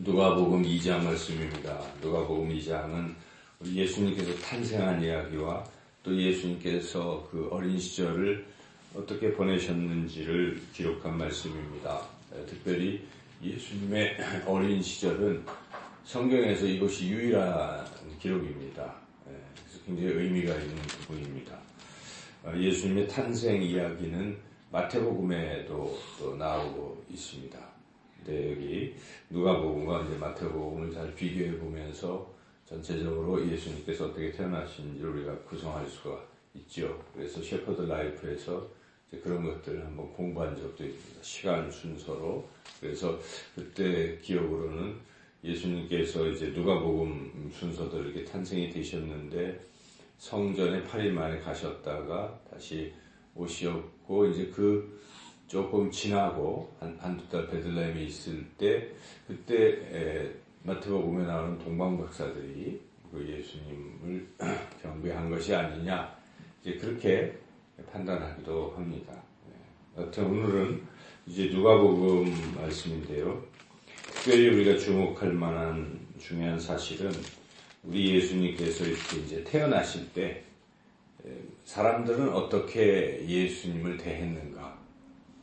누가복음 2장 말씀입니다. 누가복음 2장은 예수님께서 탄생한 이야기와 또 예수님께서 그 어린 시절을 어떻게 보내셨는지를 기록한 말씀입니다. 특별히 예수님의 어린 시절은 성경에서 이것이 유일한 기록입니다. 그래서 굉장히 의미가 있는 부분입니다. 예수님의 탄생 이야기는 마태복음에도 나오고 있습니다. 네, 여기 누가복음과 이제 마태복음을 잘 비교해 보면서 전체적으로 예수님께서 어떻게 태어나신지를 우리가 구성할 수가 있죠. 그래서 셰퍼드 라이프에서 그런 것들을 한번 공부한 적도 있습니다. 시간 순서로. 그래서 그때 기억으로는 예수님께서 이제 누가복음 순서대로 이렇게 탄생이 되셨는데 성전에 8일 만에 가셨다가 다시 오셨고 이제 그 조금 지나고 한, 한두 달 베들레헴에 있을 때 그때 에, 마태복음에 나오는 동방박사들이 그 예수님을 경배한 것이 아니냐 이제 그렇게 판단하기도 합니다. 네. 여튼 오늘은 이제 누가복음 말씀인데요. 특별히 우리가 주목할 만한 중요한 사실은 우리 예수님께서 이렇게 이제 태어나실 때 사람들은 어떻게 예수님을 대했는가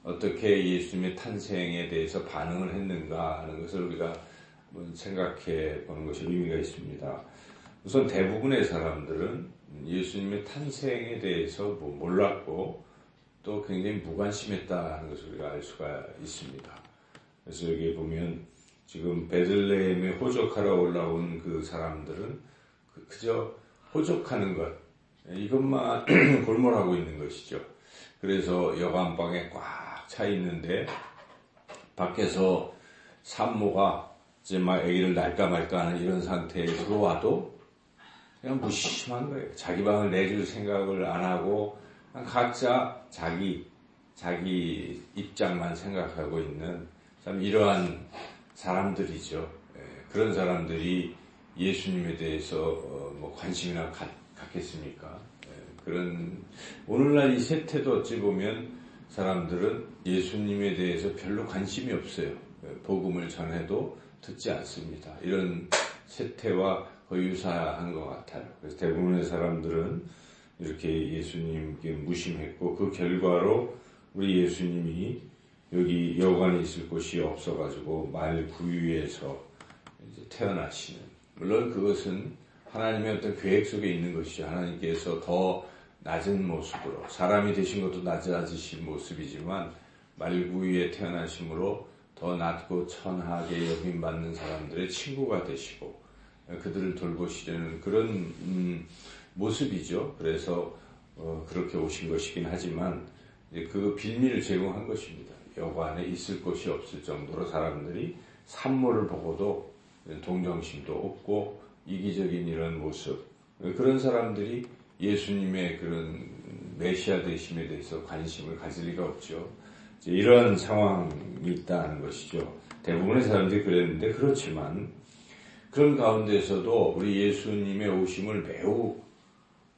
어떻게 예수님의 탄생에 대해서 반응을 했는가 하는 것을 우리가 생각해 보는 것이 의미가 있습니다. 우선 대부분의 사람들은 예수님의 탄생에 대해서 뭐 몰랐고 또 굉장히 무관심했다는 것을 우리가 알 수가 있습니다. 그래서 여기 보면 지금 베들레헴에 호적하러 올라온 그 사람들은 그 그저 호적하는 것 이것만 골몰하고 있는 것이죠. 그래서 여관방에 꽉 차 있는데 밖에서 산모가 이제 막 아기를 날까 말까 하는 이런 상태에 들어와도 그냥 무심한 거예요. 자기 방을 내줄 생각을 안 하고 각자 자기 자기 입장만 생각하고 있는 참 이러한 사람들이죠. 예, 그런 사람들이 예수님에 대해서 어, 뭐 관심이나 갖, 겠습니까 예, 그런 오늘날 이 세태도 어찌 보면 사람들은 예수님에 대해서 별로 관심이 없어요. 복음을 전해도 듣지 않습니다. 이런 세태와 거의 유사한 것 같아요. 그래서 대부분의 사람들은 이렇게 예수님께 무심했고 그 결과로 우리 예수님이 여기 여관에 있을 곳이 없어가지고 말 구유에서 태어나시는 물론 그것은 하나님의 어떤 계획 속에 있는 것이죠. 하나님께서 더 낮은 모습으로 사람이 되신 것도 낮아지신 모습이지만 말구 위에 태어나심으로 더 낮고 천하게 여김받는 사람들의 친구가 되시고 그들을 돌보시려는 그런 음, 모습이죠. 그래서 어, 그렇게 오신 것이긴 하지만 그 빌미를 제공한 것입니다. 여관에 있을 곳이 없을 정도로 사람들이 산모를 보고도 동정심도 없고 이기적인 이런 모습 그런 사람들이 예수님의 그런 메시아 되심에 대해서 관심을 가질 리가 없죠. 이런 상황이 있다는 것이죠. 대부분의 사람들이 그랬는데 그렇지만 그런 가운데서도 우리 예수님의 오심을 매우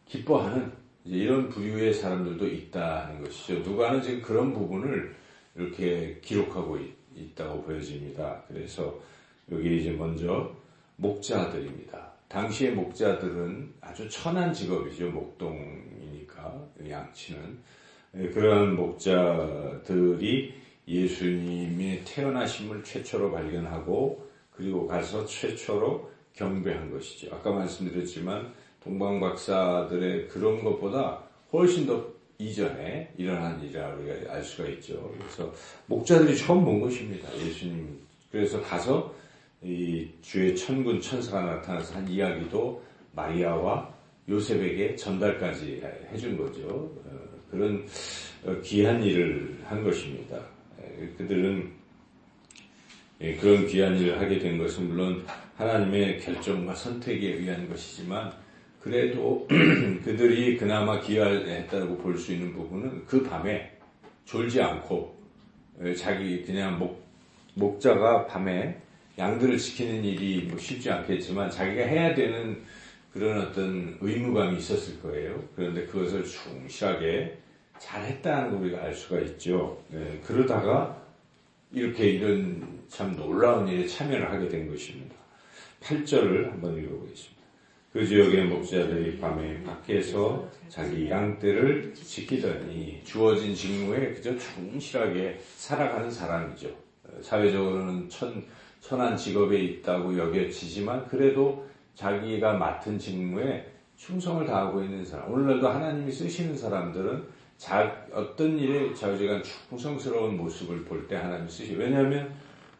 기뻐하는 이런 부류의 사람들도 있다는 것이죠. 누가는 지금 그런 부분을 이렇게 기록하고 있, 다고 보여집니다. 그래서 여기 이제 먼저 목자들입니다. 당시의 목자들은 아주 천한 직업이죠. 목동이니까 양치는 예, 그러한 목자들이 예수님이 태어나심을 최초로 발견하고 그리고 가서 최초로 경배한 것이죠. 아까 말씀드렸지만 동방 박사들의 그런 것보다 훨씬 더 이전에 일어난 일이라 우리가 알 수가 있죠. 그래서 목자들이 처음 본 것입니다. 예수님. 그래서 가서 이 주의 천군 천사가 나타나서 한 이야기도 마리아와 요셉에게 전달까지 해준 거죠. 어, 그런 어, 귀한 일을 한 것입니다. 그들은 예, 그런 귀한 일을 하게 된 것은 물론 하나님의 결정과 선택에 의한 것이지만 그래도 그들이 그나마 기여했다고 볼 수 있는 부분은 그 밤에 졸지 않고 어, 자기 그냥 목, 목자가 밤에 양들을 지키는 일이 뭐 쉽지 않겠지만 자기가 해야 되는 그런 어떤 의무감이 있었을 거예요. 그런데 그것을 충실하게 잘했다는 걸 우리가 알 수가 있죠. 네, 그러다가 이렇게 이런 참 놀라운 일에 참여를 하게 된 것입니다. 8절을 한번 읽어보겠습니다. 그 지역의 목자들이 밤에 밖에서 자기 양떼를 지키더니 주어진 직무에 그저 충실하게 살아가는 사람이죠. 사회적으로는 천, 천한 직업에 있다고 여겨지지만 그래도 자기가 맡은 직무에 충성을 다하고 있는 사람. 오늘날도 하나님이 쓰시는 사람들은 자, 어떤 일에 자기가 충성스러운 모습을 볼 때 하나님이 쓰시. 왜냐하면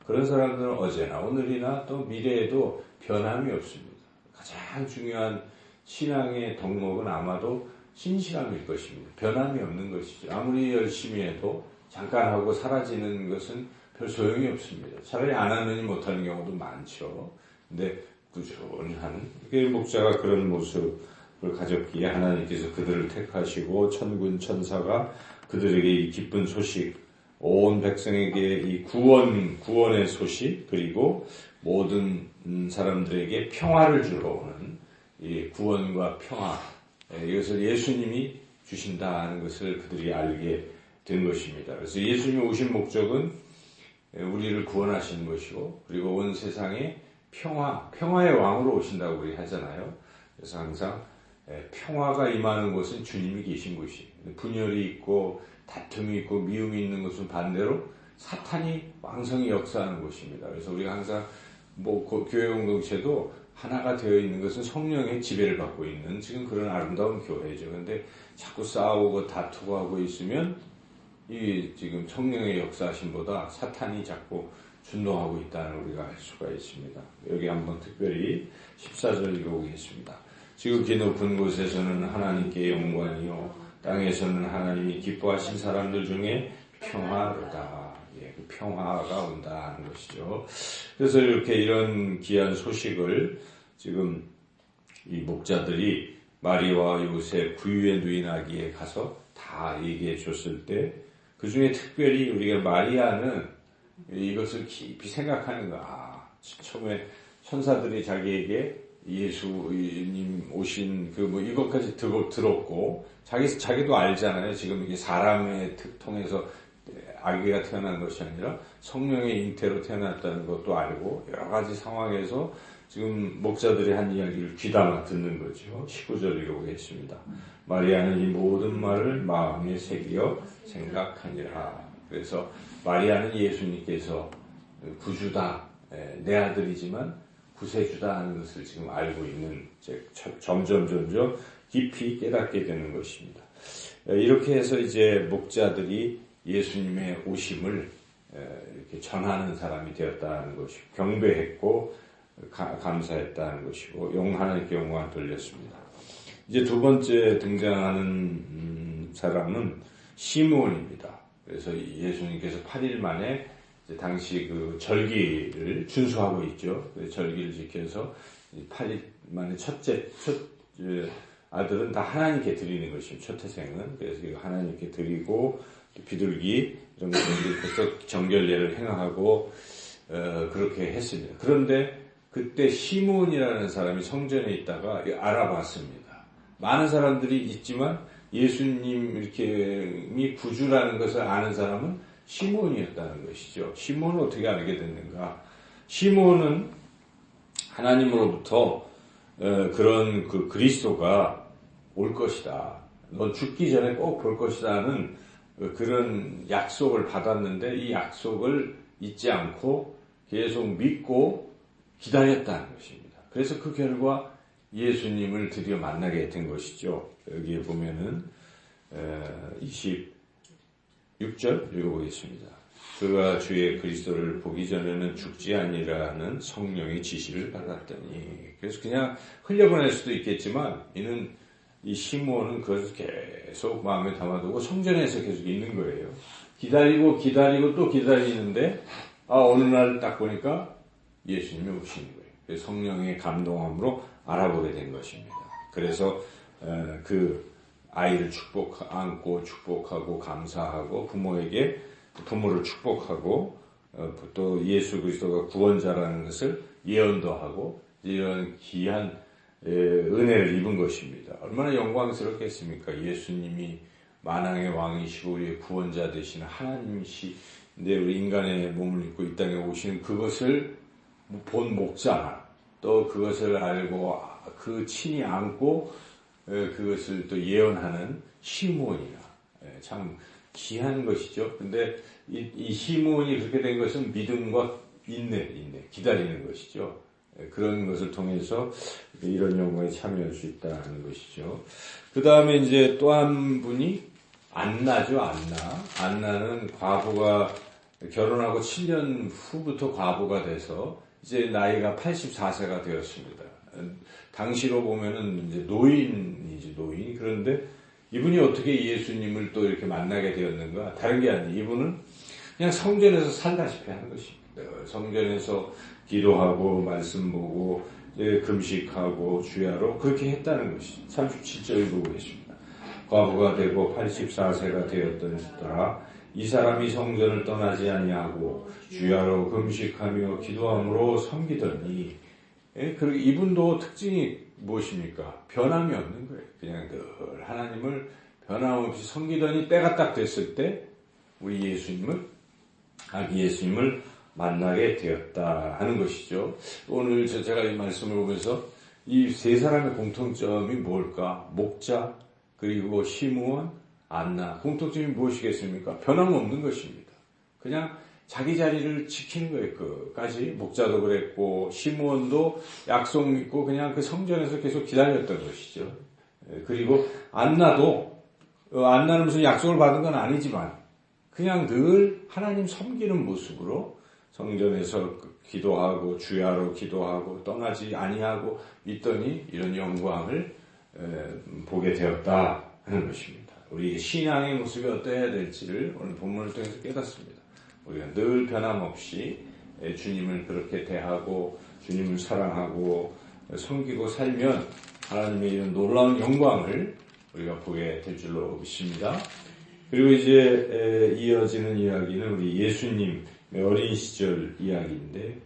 그런 사람들은 어제나 오늘이나 또 미래에도 변함이 없습니다. 가장 중요한 신앙의 덕목은 아마도 신실함일 것입니다. 변함이 없는 것이죠. 아무리 열심히 해도 잠깐 하고 사라지는 것은 별 소용이 없습니다. 차라리 안 하느니 못하는 경우도 많죠. 근데 꾸준한 목자가 그런 모습을 가졌기에 하나님께서 그들을 택하시고 천군 천사가 그들에게 이 기쁜 소식, 온 백성에게 이 구원 구원의 소식 그리고 모든 사람들에게 평화를 주러 오는 이 구원과 평화 이것을 예수님이 주신다는 것을 그들이 알게 된 것입니다. 그래서 예수님이 오신 목적은 우리를 구원하시는 것이고 그리고 온 세상에 평화, 평화의 왕으로 오신다고 우리 하잖아요. 그래서 항상 평화가 임하는 곳은 주님이 계신 곳이. 분열이 있고 다툼이 있고 미움이 있는 것은 반대로 사탄이 왕성히 역사하는 곳입니다. 그래서 우리가 항상 뭐 교회 공동체도 하나가 되어 있는 것은 성령의 지배를 받고 있는 지금 그런 아름다운 교회죠. 근데 자꾸 싸우고 다투고 하고 있으면 이 지금 성령의 역사심보다 사탄이 자꾸 준동하고 있다는 우리가 알 수가 있습니다. 여기 한번 특별히 14절 읽어보겠습니다. 지극히 높은 곳에서는 하나님께 영광이요 땅에서는 하나님이 기뻐하신 사람들 중에 평화로다. 예, 그 평화가 온다는 것이죠. 그래서 이렇게 이런 귀한 소식을 지금 이 목자들이 마리와 요셉 구유의 누인 아기에 가서 다 얘기해 줬을 때 그 중에 특별히 우리가 마리아는 이것을 깊이 생각하는 거야. 아, 처음에 천사들이 자기에게 예수님 오신 그 뭐 이것까지 들었고 자기 자기도 알잖아요. 지금 이게 사람의 통해서 아기가 태어난 것이 아니라 성령의 잉태로 태어났다는 것도 알고 여러 가지 상황에서 지금 목자들이 한 이야기를 귀담아 듣는 거죠. 19절 읽어보겠습니다. 마리아는 이 모든 말을 마음에 새겨 생각하니라. 그래서 마리아는 예수님께서 구주다, 내 아들이지만 구세주다 하는 것을 지금 알고 있는 점점 점점 깊이 깨닫게 되는 것입니다. 이렇게 해서 이제 목자들이 예수님의 오심을 이렇게 전하는 사람이 되었다는 것이 경배했고 감사했다는 것이고 영 하나님께 영광을 돌렸습니다. 이제 두 번째 등장하는 음, 사람은 시므온입니다. 그래서 예수님께서 8일 만에 당시 그 절기를 준수하고 있죠. 절기를 지켜서 8일 만에 첫째 첫 아들은 다 하나님께 드리는 것입니다. 첫 태생은 그래서 하나님께 드리고 비둘기 이런 것들 정결례를 행하고 어, 그렇게 했습니다. 그런데 그때 시몬이라는 사람이 성전에 있다가 알아봤습니다. 많은 사람들이 있지만 예수님 이렇게 구주라는 것을 아는 사람은 시몬이었다는 것이죠. 시몬은 어떻게 알게 됐는가? 시몬은 하나님으로부터 어, 그런 그 그리스도가 올 것이다. 넌 죽기 전에 꼭 볼 것이다는 그런 약속을 받았는데 이 약속을 잊지 않고 계속 믿고 기다렸다는 것입니다. 그래서 그 결과 예수님을 드디어 만나게 된 것이죠. 여기에 보면은 26절 읽어보겠습니다. 그가 주의 그리스도를 보기 전에는 죽지 아니라는 성령의 지시를 받았더니 그래서 그냥 흘려보낼 수도 있겠지만 이는 이 시므온은 그것을 계속 마음에 담아두고 성전에서 계속 있는 거예요. 기다리고 기다리고 또 기다리는데 아 어느 날 딱 보니까 예수님이 오시는 거예요. 성령의 감동함으로 알아보게 된 것입니다. 그래서 그 아이를 축복 안고 축복하고 감사하고 부모에게 부모를 축복하고 어, 또 예수 그리스도가 구원자라는 것을 예언도 하고 이런 귀한 은혜를 입은 것입니다. 얼마나 영광스럽겠습니까? 예수님이 만왕의 왕이시고 우리의 구원자 되시는 하나님이시 이제 우리 인간의 몸을 입고 이 땅에 오신 그것을 본 목자 또 그것을 알고 그 친히 안고 그것을 또 예언하는 시몬이나 참 귀한 것이죠. 근데 이, 이 시몬이 그렇게 된 것은 믿음과 인내, 인내, 기다리는 것이죠. 그런 것을 통해서 이런 영광에 참여할 수 있다는 것이죠. 그 다음에 이제 또 한 분이 안나죠, 안나. 안나는 과부가 결혼하고 7년 후부터 과부가 돼서 이제 나이가 84세가 되었습니다. 당시로 보면은 이제 노인이지, 노인. 그런데 이분이 어떻게 예수님을 또 이렇게 만나게 되었는가? 다른 게 아니에요. 이분은 그냥 성전에서 살다시피 하는 것입니다. 성전에서 기도하고 말씀 보고 금식하고 주야로 그렇게 했다는 것이 37절을 보고 계십니다. 과부가 되고 84세가 되었더라. 이 사람이 성전을 떠나지 아니하고 주야로 금식하며 기도함으로 섬기더니 예? 그리고 이분도 특징이 무엇입니까? 변함이 없는 거예요. 그냥 늘 하나님을 변함없이 섬기더니 때가 딱 됐을 때 우리 예수님을 아기 예수님을 만나게 되었다 하는 것이죠. 오늘 제가 이 말씀을 보면서 이 세 사람의 공통점이 뭘까? 목자 그리고 시므온 안나 공통점이 무엇이겠습니까? 변함없는 것입니다. 그냥 자기 자리를 지키는 거예요. 그까지 목자도 그랬고 시므온도 약속 믿고 그냥 그 성전에서 계속 기다렸던 것이죠. 예, 그리고 안나도 어, 안나는 무슨 약속을 받은 건 아니지만 그냥 늘 하나님 섬기는 모습으로 성전에서 그 기도하고 주야로 기도하고 떠나지 아니하고 있더니 이런 영광을 보게 되었다 하는 것입니다. 우리 신앙의 모습이 어떠해야 될지를 오늘 본문을 통해서 깨닫습니다. 우리가 늘 변함없이 주님을 그렇게 대하고 주님을 사랑하고 섬기고 살면 하나님의 이런 놀라운 영광을 우리가 보게 될 줄로 믿습니다. 그리고 이제 이어지는 이야기는 우리 예수님 어린 시절 이야기인데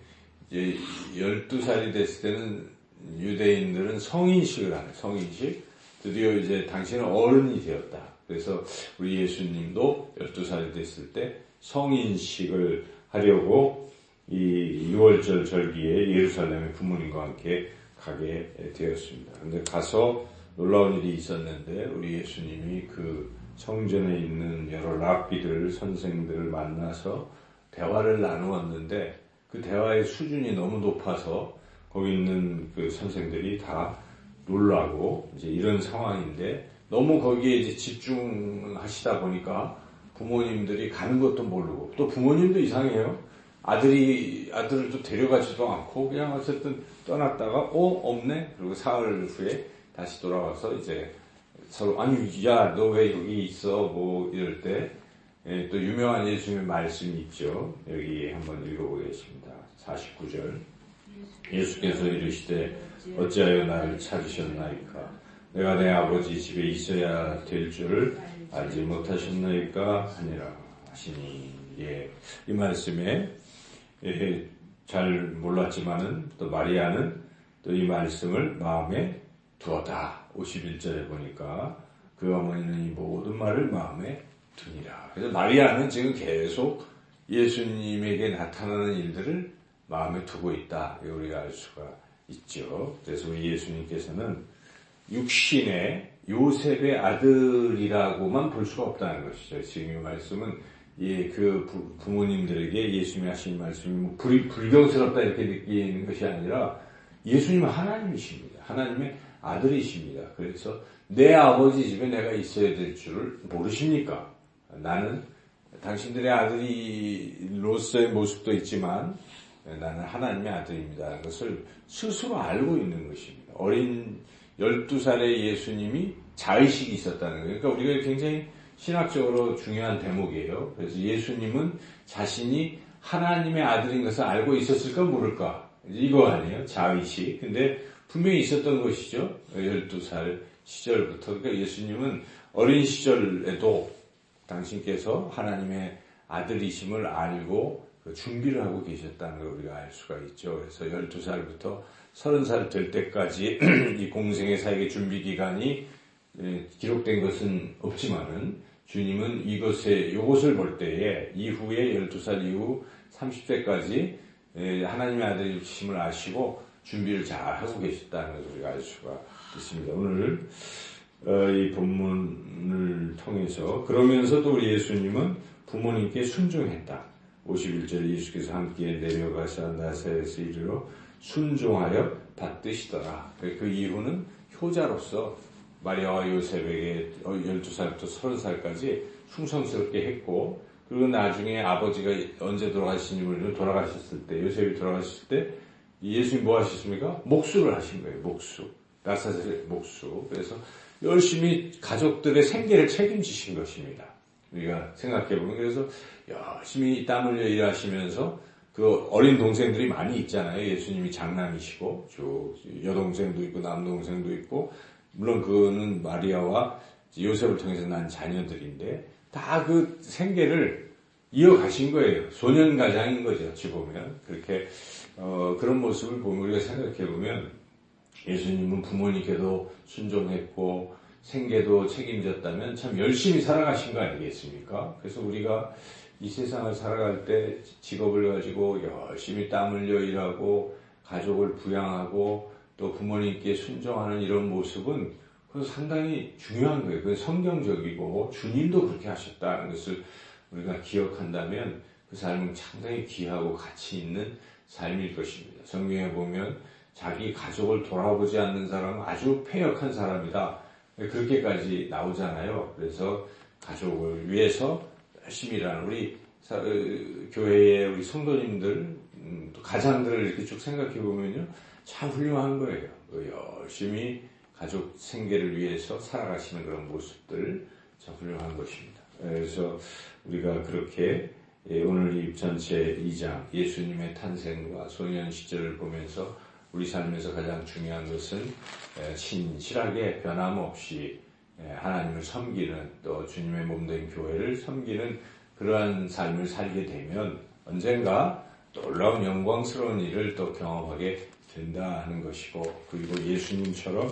이제 12살이 됐을 때는 유대인들은 성인식을 하는 성인식 드디어 이제 당신은 어른이 되었다. 그래서 우리 예수님도 12살이 됐을 때 성인식을 하려고 이 6월절 절기에 예루살렘에 부모님과 함께 가게 되었습니다. 근데 가서 놀라운 일이 있었는데 우리 예수님이 그 성전에 있는 여러 랍비들, 선생들을 만나서 대화를 나누었는데 그 대화의 수준이 너무 높아서 거기 있는 그 선생들이 다 놀라고 이제 이런 상황인데 너무 거기에 이제 집중하시다 보니까 부모님들이 가는 것도 모르고 또 부모님도 이상해요. 아들이 아들을 또 데려가지도 않고 그냥 어쨌든 떠났다가 어 없네 그리고 사흘 후에 다시 돌아와서 이제 서로 아니 야 너 왜 여기 있어 뭐 이럴 때 예, 또 유명한 예수님의 말씀이 있죠. 여기 한번 읽어보겠습니다. 49절. 예수께서 이르시되 어찌하여 나를 찾으셨나이까? 내가 내 아버지 집에 있어야 될 줄을 알지 못하셨나이까? 하니라 하시니. 예, 이 말씀에 예, 잘 몰랐지만은 또 마리아는 또 이 말씀을 마음에 두었다. 51절에 보니까 그 어머니는 이 모든 말을 마음에 두니라. 그래서 마리아는 지금 계속 예수님에게 나타나는 일들을 마음에 두고 있다. 우리가 알 수가 있죠. 그래서 예수님께서는 육신의 요셉의 아들이라고만 볼 수가 없다는 것이죠. 지금 이 말씀은 예, 그 부, 모님들에게 예수님이 하신 말씀이 뭐 불, 불경스럽다 이렇게 느끼는 것이 아니라 예수님은 하나님이십니다. 하나님의 아들이십니다. 그래서 내 아버지 집에 내가 있어야 될 줄을 모르십니까? 나는 당신들의 아들이로서의 모습도 있지만 나는 하나님의 아들입니다. 그것을 스스로 알고 있는 것입니다. 어린 12살의 예수님이 자의식이 있었다는 거예요. 그러니까 우리가 굉장히 신학적으로 중요한 대목이에요. 그래서 예수님은 자신이 하나님의 아들인 것을 알고 있었을까 모를까? 이거 아니에요. 자의식. 근데 분명히 있었던 것이죠. 12살 시절부터. 그러니까 예수님은 어린 시절에도 당신께서 하나님의 아들이심을 알고 그 준비를 하고 계셨다는 걸 우리가 알 수가 있죠. 그래서 12살부터 30살 될 때까지 이 공생의 사역의 준비 기간이 예, 기록된 것은 없지만은 주님은 이것에 이것을 볼 때에 이후에 12살 이후 30세까지 하나님의 아들이심을 아시고 준비를 잘 하고 계셨다는 것을 우리가 알 수가 있습니다. 오늘 어, 이 본문을 통해서 그러면서 도 우리 예수님은 부모님께 순종했다. 51절에 예수께서 함께 내려가사 나사렛에 이르러 순종하여 받드시더라. 그 이유는 효자로서 마리아와 요셉에게 12살부터 30살까지 충성스럽게 했고 그리고 나중에 아버지가 언제 돌아가신지 모르지만 돌아가셨을 때 요셉이 돌아가셨을 때 예수님 뭐 하셨습니까? 목수를 하신 거예요. 목수. 나사렛 목수. 그래서 열심히 가족들의 생계를 책임지신 것입니다. 우리가 생각해 보면 그래서 열심히 땀 흘려 일하시면서 그 어린 동생들이 많이 있잖아요. 예수님이 장남이시고 쭉 여동생도 있고 남동생도 있고 물론 그는 마리아와 요셉을 통해서 난 자녀들인데 다 그 생계를 이어가신 거예요. 소년 가장인 거죠. 어찌 보면 그렇게 어, 그런 모습을 보면 우리가 생각해 보면 예수님은 부모님께도 순종했고 생계도 책임졌다면 참 열심히 살아가신 거 아니겠습니까? 그래서 우리가 이 세상을 살아갈 때 직업을 가지고 열심히 땀 흘려 일하고 가족을 부양하고 또 부모님께 순종하는 이런 모습은 그 상당히 중요한 거예요. 그 성경적이고 주님도 그렇게 하셨다는 것을 우리가 기억한다면 그 삶은 상당히 귀하고 가치 있는 삶일 것입니다. 성경에 보면 자기 가족을 돌아보지 않는 사람은 아주 폐역한 사람이다. 그렇게까지 나오잖아요. 그래서 가족을 위해서 열심히 일하는 우리 어, 교회의 우리 성도님들, 음, 또 가장들을 이렇게 쭉 생각해 보면요. 참 훌륭한 거예요. 그 열심히 가족 생계를 위해서 살아가시는 그런 모습들 참 훌륭한 것입니다. 그래서 우리가 그렇게 예, 오늘 이 전체 2장 예수님의 탄생과 소년 시절을 보면서 우리 삶에서 가장 중요한 것은 신실하게 변함없이 하나님을 섬기는 또 주님의 몸된 교회를 섬기는 그러한 삶을 살게 되면 언젠가 놀라운 영광스러운 일을 또 경험하게 된다 하는 것이고 그리고 예수님처럼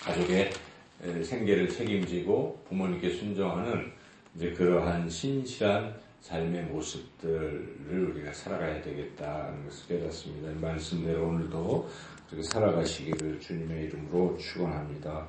가족의 생계를 책임지고 부모님께 순종하는 이제 그러한 신실한 삶의 모습들을 우리가 살아가야 되겠다는 것을 깨닫습니다. 말씀대로 오늘도 그렇게 살아가시기를 주님의 이름으로 축원합니다.